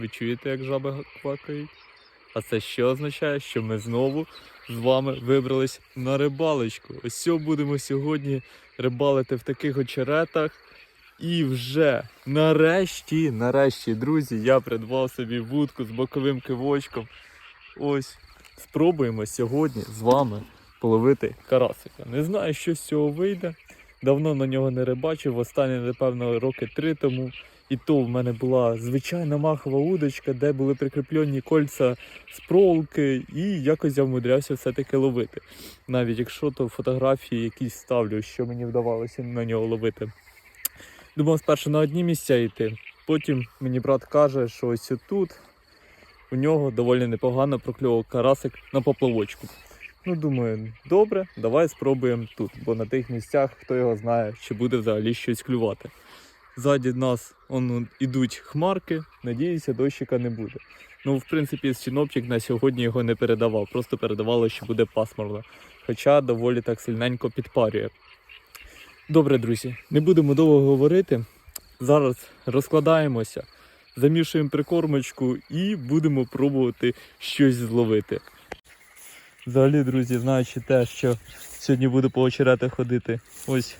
Ви чуєте, як жаби квакають? А це що означає, що ми знову з вами вибрались на рибалочку. Ось будемо сьогодні рибалити в таких очеретах. І вже нарешті, нарешті, друзі, я придбав собі вудку з боковим кивочком. Ось спробуємо сьогодні з вами половити карасика. Не знаю, що з цього вийде. Давно на нього не рибачив. Останнє, напевно, роки три тому. І то в мене була звичайна махова удочка, де були прикріплені кольця з проволоки, і якось я вмудрявся все-таки ловити. Навіть якщо то фотографії якісь ставлю, що мені вдавалося на нього ловити. Думав спершу на одні місця йти. Потім мені брат каже, що ось тут у нього доволі непогано прокльовував карасик на поплавочку. Ну, думаю, добре, давай спробуємо тут, бо на тих місцях хто його знає, чи буде взагалі щось клювати. Ззаді нас он, ідуть хмарки, надіюся, дощика не буде. Ну, в принципі, синоптик на сьогодні його не передавав, просто передавало, що буде пасмурно. Хоча доволі так сильненько підпарює. Добре, друзі, не будемо довго говорити. Зараз розкладаємося, замішуємо прикормочку і будемо пробувати щось зловити. Взагалі, друзі, знаючи те, що сьогодні буду по очеретах ходити, ось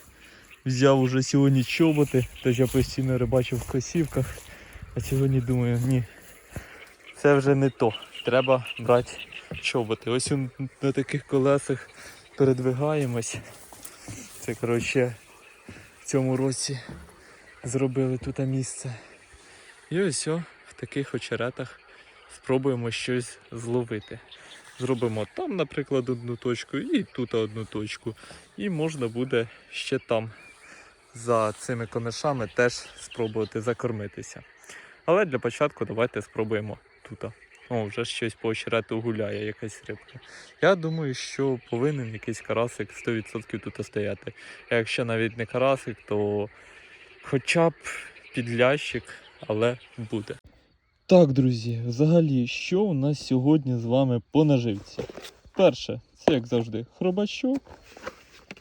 взяв уже сьогодні чоботи, тож я постійно рибачив в косівках. А сьогодні думаю, ні, це вже не то. Треба брати чоботи. Ось на таких колесах передвигаємось. Це коротше в цьому році зробили тут місце. І ось о, в таких очеретах спробуємо щось зловити. Зробимо там, наприклад, одну точку і тут одну точку. І можна буде ще там за цими конишами теж спробувати закормитися. Але для початку давайте спробуємо тут. О, вже щось по очерету гуляє, якась рибка. Я думаю, що повинен якийсь карасик 100% тут стояти. А якщо навіть не карасик, то хоча б підлящик, але буде. Так, друзі, взагалі, що у нас сьогодні з вами по наживці? Перше, це як завжди хробачок.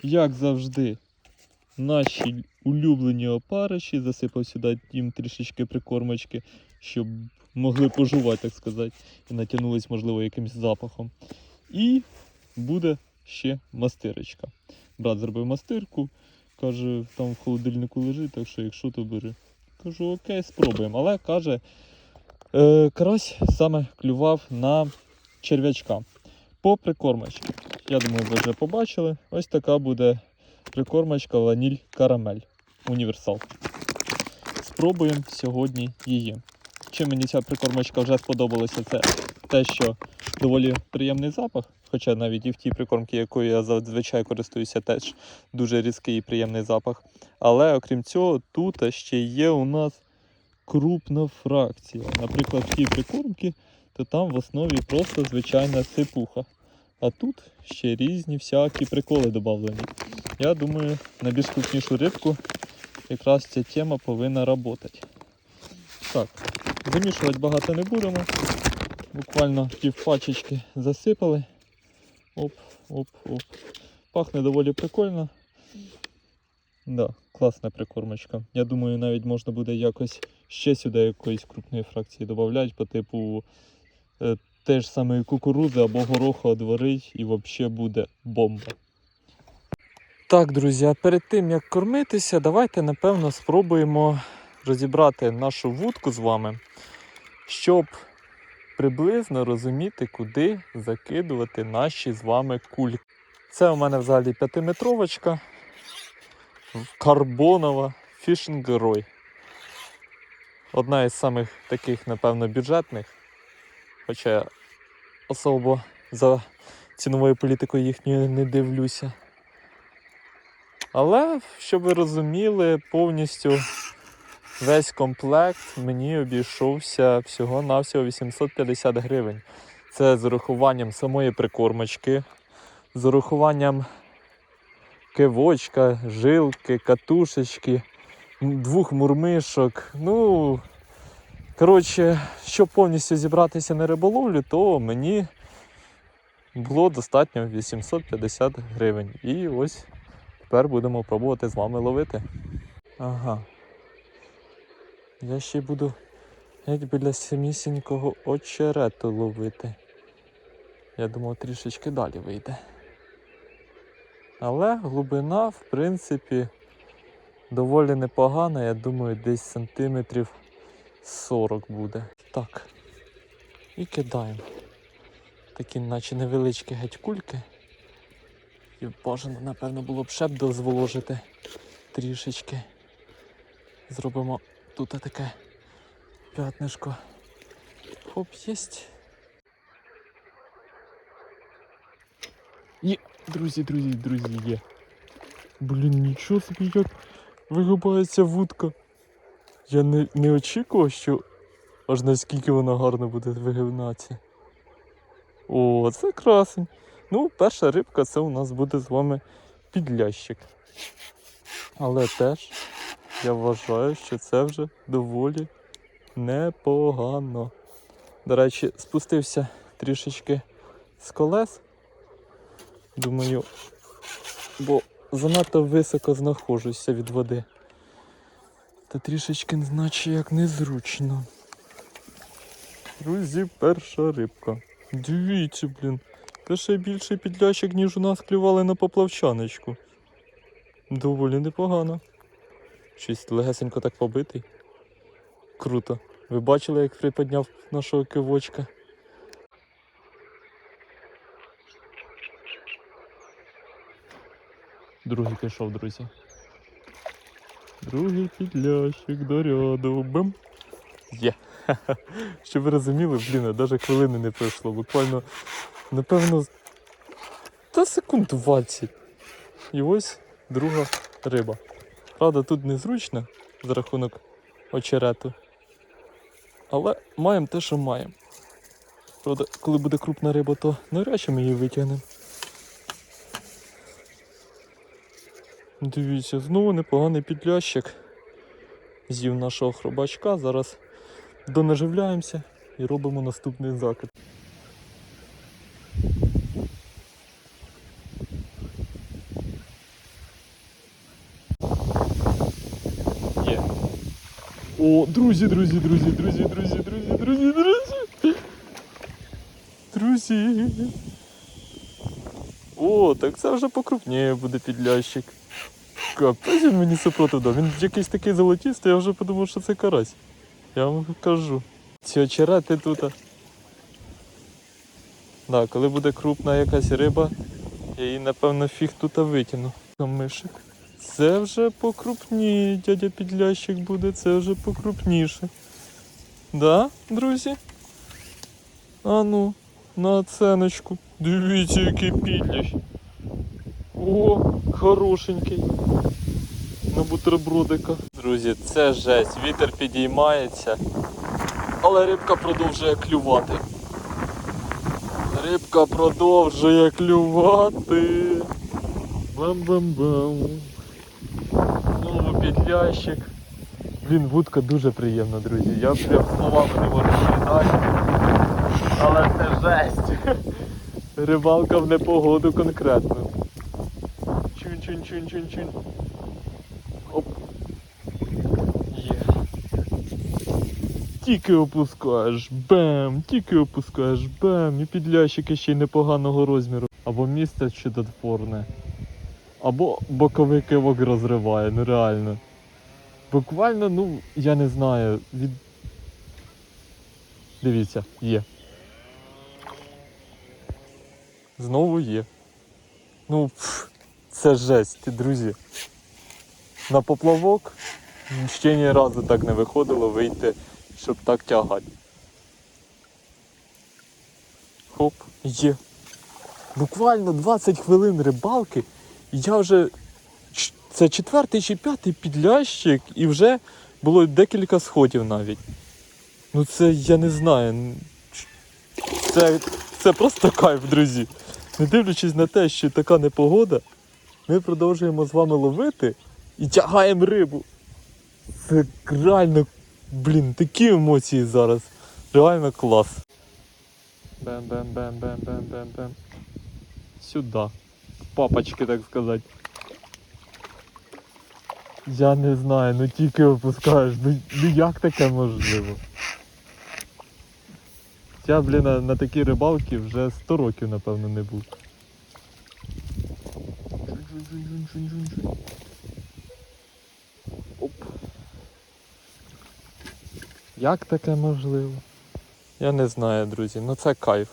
Як завжди, наші улюблені опариші. Засипав сюди їм трішечки прикормочки, щоб могли пожувати, так сказати, і натягнулись, можливо, якимось запахом. І буде ще мастирочка. Брат зробив мастирку, каже, там в холодильнику лежить, так що якщо то бери. Кажу, окей, спробуємо. Але каже, е, карась саме клював на черв'ячка по прикормочці. Я думаю, ви вже побачили. Ось така буде прикормочка ваніль карамель. Універсал. Спробуємо сьогодні її. Чим мені ця прикормочка вже сподобалася, це те, що доволі приємний запах. Хоча навіть і в тій прикормці, якою я зазвичай користуюся, теж дуже різкий і приємний запах. Але окрім цього, тут ще є у нас крупна фракція. Наприклад, в тій прикормці, то там в основі просто звичайна сипуха. А тут ще різні всякі приколи додавлені. Я думаю, на більш рибку якраз ця тема повинна працювати. Так, замішувати багато не будемо. Буквально пів пачечки засипали. Оп, оп, оп. Пахне доволі прикольно. Да, класна прикормочка. Я думаю, навіть можна буде якось ще сюди якоїсь крупної фракції додати, по типу е, теж самої кукурузи або гороху одворить і взагалі буде бомба. Так, друзі, а перед тим як кормитися, давайте напевно спробуємо розібрати нашу вудку з вами, щоб приблизно розуміти, куди закидувати наші з вами кульки. Це у мене взагалі п'ятиметровочка карбонова Roy. Одна із самих таких, напевно, бюджетних. Хоча я особо за ціновою політикою їхньою не дивлюся. Але, щоб ви розуміли, повністю весь комплект мені обійшовся всього-навсього 850 гривень. Це з урахуванням самої прикормочки, з урахуванням кивочка, жилки, катушечки, двох мурмишок. Ну, коротше, щоб повністю зібратися на риболовлю, то мені було достатньо 850 гривень. І ось тепер будемо пробувати з вами ловити. Ага. Я ще буду Як біля самісінького очерету ловити. Я думав, трішечки далі вийде. Але глибина, в принципі, доволі непогана. Я думаю, десь сантиметрів 40 буде. Так. І кидаємо. Такі, наче невеличкі геть кульки. І бажано, напевно, було б ще б дозволожити трішечки. Зробимо тут таке п'ятнишко. Хоп, єсть. Є, друзі, друзі, друзі, є. Блін, нічого собі як вигибається вудка. Я не, не очікував, що аж наскільки вона гарно буде вигинатися. О, це красень. Ну, перша рибка це у нас буде з вами підлящик. Але теж я вважаю, що це вже доволі непогано. До речі, спустився трішечки з колес. Думаю, бо занадто високо знаходжуся від води. Та трішечки, наче як незручно. Друзі, перша рибка. Дивіться, блін. Це ще більший підлящик, ніж у нас клювали на поплавчаночку. Доволі непогано. Щось легесенько так побитий. Круто. Ви бачили, як приподняв нашого кивочка? Другий пішов, друзі. Другий підлящик до ряду. Бим. Є. Щоб ви розуміли, блін, навіть хвилини не пройшло. Буквально, напевно, та секунд 20. І ось друга риба. Правда, тут незручно за рахунок очерету. Але маємо те, що маємо. Правда, коли буде крупна риба, то навряд чи ми її витягнемо. Дивіться, знову непоганий підлящик. З'їв нашого хробачка. Зараз донаживляємося і робимо наступний закид. О, друзі, друзі, друзі, друзі, друзі, друзі, друзі, друзі. Друзі. О, так це вже покрупніє буде підлящик. Капець мені супротив дав. Він якийсь такий золотістий, я вже подумав, що це карась. Я вам кажу. Ці очерети тут. Да, коли буде крупна якась риба, я її напевно фіг тут витягну. Камишик. Це вже покрупніє, дядя підлящик буде, це вже покрупніше. Да, друзі? А ну, на оценочку. Дивіться, який підлящ. О, хорошенький. На бутербродика. Друзі, це жесть. Вітер підіймається. Але рибка продовжує клювати. Рибка продовжує клювати. Бам-бам-бам. Підлящик. Блін, вудка дуже приємна, друзі. Я прям словами не можу передати. Але це жесть. Рибалка в непогоду конкретно. Чунь-чунь-чунь-чунь-чунь. Оп. Є. Тільки опускаєш, бем, тільки опускаєш, бем, і підлящики ще й непоганого розміру. Або місце чудотворне. Або боковий кивок розриває, ну реально. Буквально, ну, я не знаю, від. Дивіться, є. Знову є. Ну, це жесть, друзі. На поплавок ще ні разу так не виходило вийти, щоб так тягати. Хоп, є. Буквально 20 хвилин рибалки, і я вже. Це четвертий чи п'ятий підлящик, і вже було декілька сходів навіть. Ну це я не знаю. Це, це просто кайф, друзі. Не дивлячись на те, що така непогода, ми продовжуємо з вами ловити і тягаємо рибу. Це реально, блін, такі емоції зараз. Реально клас. Бем-бем-бем-бем-бем-бем-бем. Сюди. Папочки, так сказати. Я не знаю, ну тільки опускаєш. Ну, ну як таке можливо? Я, блін, на, на такій рибалці вже 100 років, напевно, не був. Оп. Як таке можливо? Я не знаю, друзі, ну це кайф.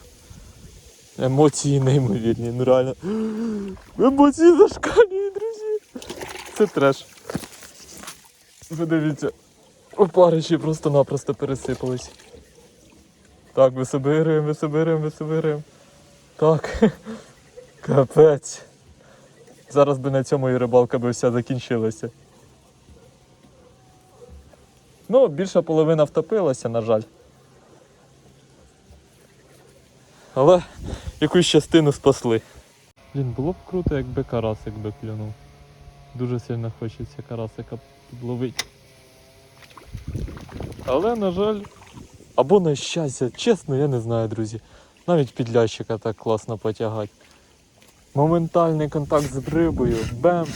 Емоції неймовірні, ну реально. Емоції зашкалюють, друзі. Це треш. Ви дивіться. Опариші просто-напросто пересипались. Так, висобирюємо, висобирюємо, висобирюємо. Так. Капець. Зараз би на цьому і рибалка би вся закінчилася. Ну, більша половина втопилася, на жаль. Але якусь частину спасли. Блін, було б круто, якби карасик би клюнув. Дуже сильно хочеться карасика підловити. Але, на жаль, або на щастя, чесно, я не знаю, друзі. Навіть підлящика так класно потягати. Моментальний контакт з рибою, бем,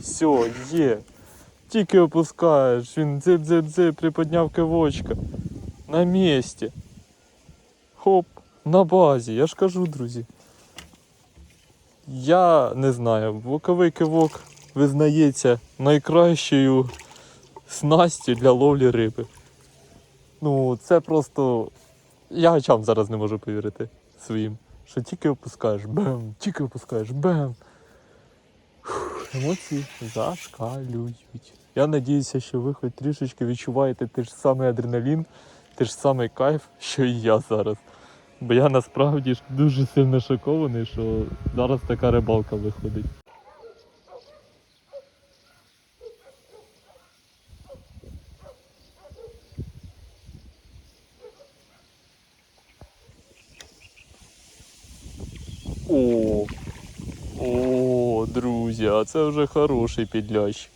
все, є. Тільки опускаєш, він дзип-дзип-дзип, приподняв кивочка. На місці. Хоп, на базі, я ж кажу, друзі. Я не знаю, боковий кивок визнається найкращою снастю для ловлі риби. Ну, це просто. Я очам зараз не можу повірити своїм. Що тільки опускаєш бем, тільки опускаєш бем. Фух, Емоції зашкалюють. Я надіюся, що ви хоч трішечки відчуваєте той ж самий адреналін, той ж самий кайф, що і я зараз. Бо я насправді дуже сильно шокований, що зараз така рибалка виходить. О, о, друзі, а це вже хороший підлящик.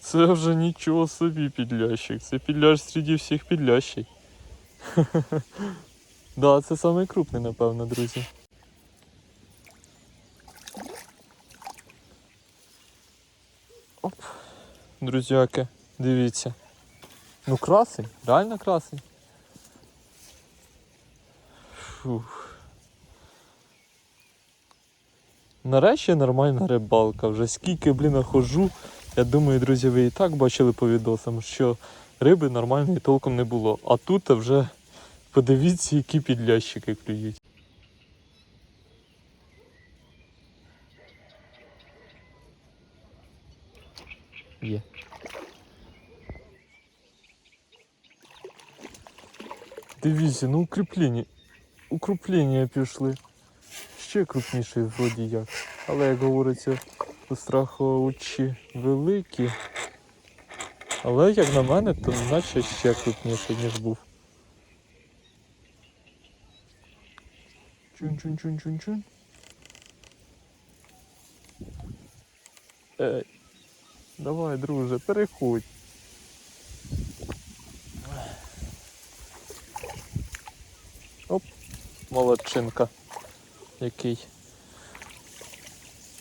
Це вже нічого собі підлящик. Це підлящ серед всіх підлящей. Да, це самий напевно, друзі. Оп. Друзяки, дивіться. Ну красень, реально красень. Фух. Нарешті нормальна рибалка. Вже скільки, блін, хожу. Я думаю, друзі, ви і так бачили по відосам, що риби нормальної толком не було. А тут вже подивіться, які підлящики клюють. Є. Дивіться, ну укріплення. Укріплення пішли. Ще крупніший вроді як. Але як говориться, у страховичі великі. Але як на мене, то наче ще крупніший, ніж був. Чун-чун-чун-чун-чун. Ей. Давай, друже, переходь. Оп, молодчинка. Який.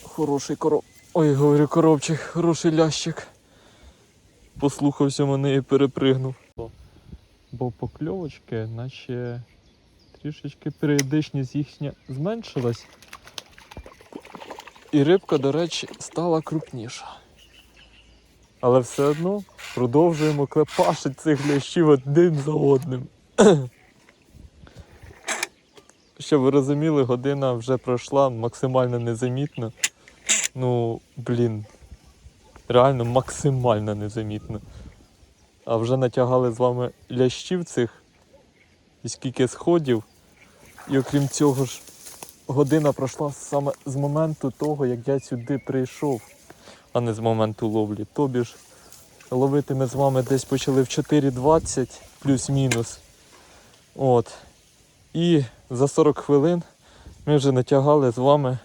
Хороший короб. Ой, говорю, коробчик, хороший лящик. Послухався мене і перепригнув. Бо покльовочки, наче трішечки періодичність їхня зменшилась. І рибка, до речі, стала крупніша. Але все одно продовжуємо клепашити цих лящів один за одним. Щоб ви розуміли, година вже пройшла максимально незамітно. Ну, блін, реально максимально незамітно. А вже натягали з вами лящів цих і скільки сходів. І окрім цього ж, година пройшла саме з моменту того, як я сюди прийшов, а не з моменту ловлі. Тобі ж ловити ми з вами десь почали в 4.20 плюс-мінус. От. І за 40 хвилин ми вже натягали з вами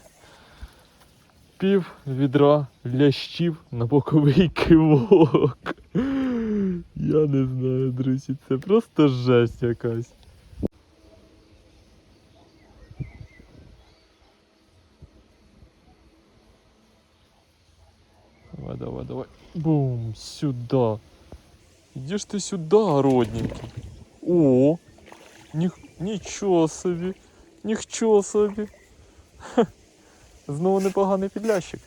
пів відра лящів на боковий кивок. Я не знаю, друзі, це просто жесть якась. Давай, давай, давай. Бум, сюда. Иди ж ты сюда, родненький. О, них... Нічого собі. Нічого собі. Хе. Знову непоганий підлящик.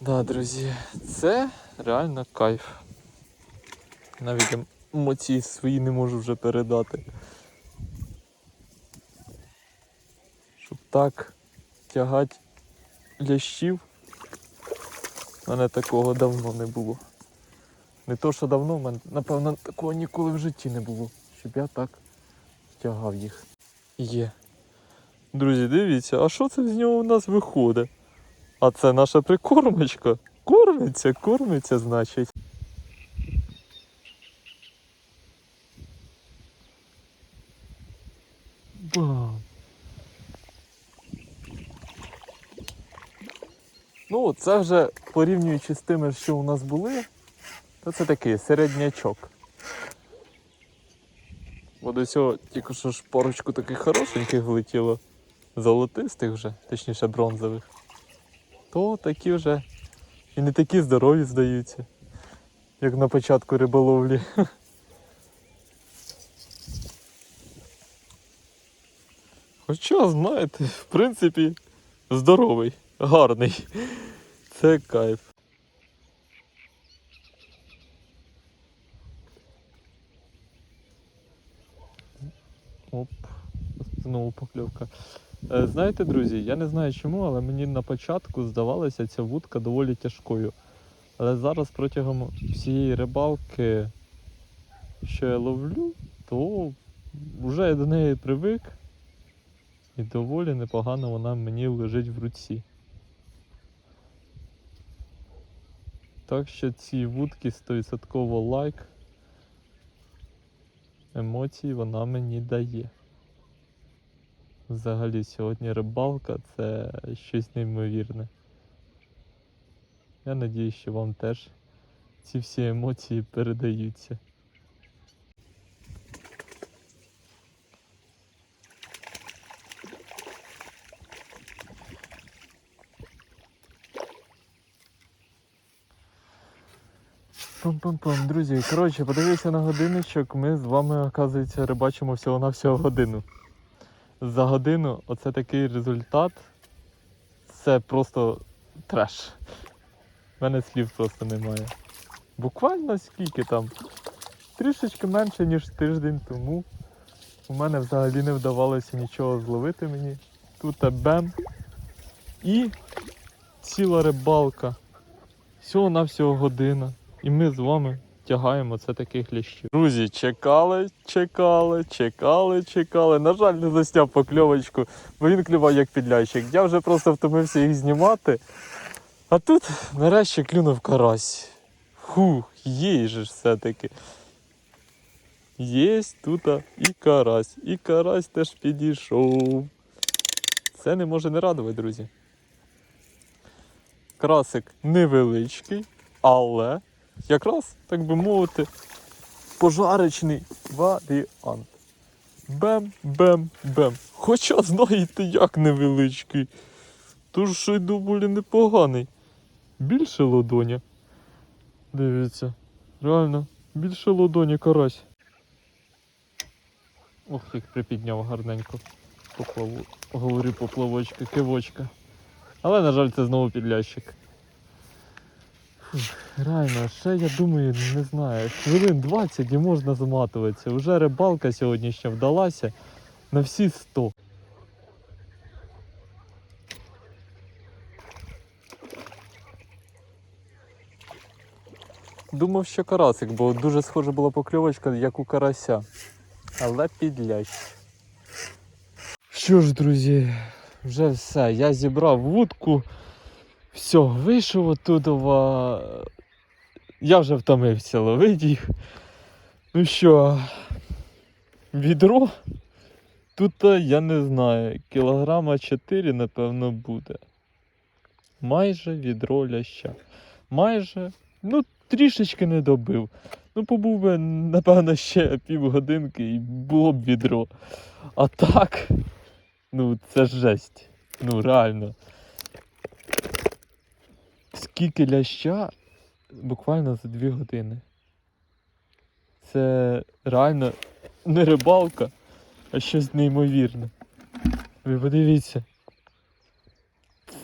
Да, друзі, це реально кайф. Навіть емоції свої не можу вже передати. Щоб так тягати лящів. У мене такого давно не було. Не то, що давно, в мене, напевно, такого ніколи в житті не було. Щоб я так тягав їх. Є. Друзі, дивіться, а що це з нього у нас виходить? А це наша прикормочка. Кормиться, кормиться, значить. Бам. Ну, це вже порівнюючи з тими, що у нас були, то це такий середнячок. Бо до цього тільки що ж парочку таких хорошеньких влетіло, золотистих вже, точніше бронзових, то такі вже і не такі здорові здаються, як на початку риболовлі. Хоча, знаєте, в принципі, здоровий, гарний. Це кайф. Оп, знову покльовка. Е, Знаєте, друзі, я не знаю чому, але мені на початку здавалося ця вудка доволі тяжкою. Але зараз протягом всієї рибалки, що я ловлю, то вже я до неї привик. І доволі непогано вона мені лежить в руці. Так що ці вудки 100% лайк. Емоцій вона мені дає. Взагалі сьогодні рибалка це щось неймовірне. Я надію, що вам теж ці всі емоції передаються. Пам-пам-пам, друзі, коротше, подивіться на годинничок, ми з вами, оказується, рибачимо всього на всього годину. За годину оце такий результат. Це просто треш. У мене слів просто немає. Буквально скільки там? Трішечки менше, ніж тиждень тому. У мене взагалі не вдавалося нічого зловити мені. Тут бем. І ціла рибалка. Всього на всього година. І ми з вами тягаємо це таких лящів. Друзі, чекали, чекали, чекали, чекали. На жаль, не засняв покльовочку, бо він клював як підлящик. Я вже просто втомився їх знімати. А тут нарешті клюнув карась. Фух, є же ж все-таки. Є тут і карась, і карась теж підійшов. Це не може не радувати, друзі. Красик невеличкий, але якраз, так би мовити, пожарочний варіант. Бем-бем-бем. Хоча, знаєте, як невеличкий. Тож що й доволі непоганий. Більше лодоня. Дивіться, реально, більше лодоні карась. Ох, як припідняв гарненько. Поплаву. Говорю поплавочка, кивочка. Але, на жаль, це знову підлящик. Реально, ще я думаю, не знаю, хвилин 20 і можна заматуватися. Уже рибалка сьогоднішня вдалася на всі 100. Думав, що карасик, бо дуже схожа була покльовочка, як у карася. Але підлящ. Що ж, друзі, вже все. Я зібрав вудку. Все, вийшов оттуда. Я вже втомився ловити їх. Ну що, відро? Тут е, я не знаю, кілограма 4, напевно, буде. Майже відро ляща. Майже, ну, трішечки не добив. Ну, побув би, напевно, ще півгодинки і було б відро. А так, ну, це жесть. Ну, реально. Скільки ляща буквально за дві години. Це реально не рибалка, а щось неймовірне. Ви подивіться.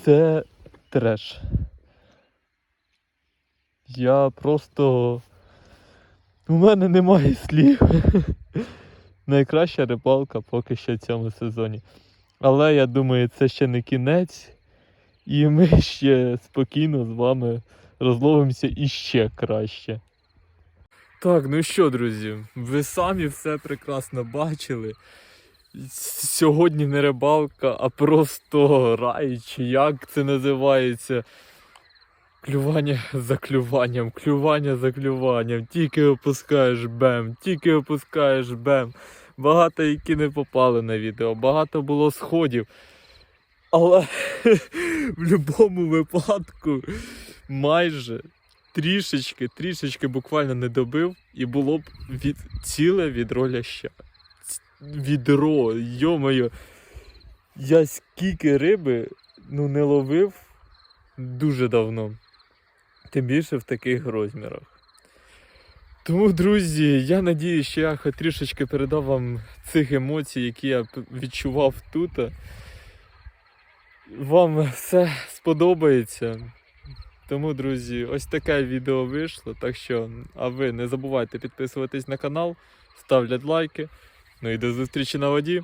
Це треш. Я просто. У мене немає слів. Найкраща рибалка поки що в цьому сезоні. Але я думаю, це ще не кінець. І ми ще спокійно з вами розловимося іще краще. Так, ну що, друзі, ви самі все прекрасно бачили. Сьогодні не рибалка, а просто рай, чи як це називається. Клювання за клюванням, клювання за клюванням. Тільки опускаєш бем, тільки опускаєш бем. Багато які не попали на відео, багато було сходів. Але в будь-якому випадку майже трішечки, трішечки буквально не добив, і було б від, ціле відро ляща. Відро, йомою. Я скільки риби ну, не ловив дуже давно. Тим більше в таких розмірах. Тому, друзі, я надію, що я трішечки передав вам цих емоцій, які я відчував тут. Вам все сподобається. Тому, друзі, ось таке відео вийшло. Так що, а ви не забувайте підписуватись на канал, ставлять лайки. Ну і до зустрічі на воді.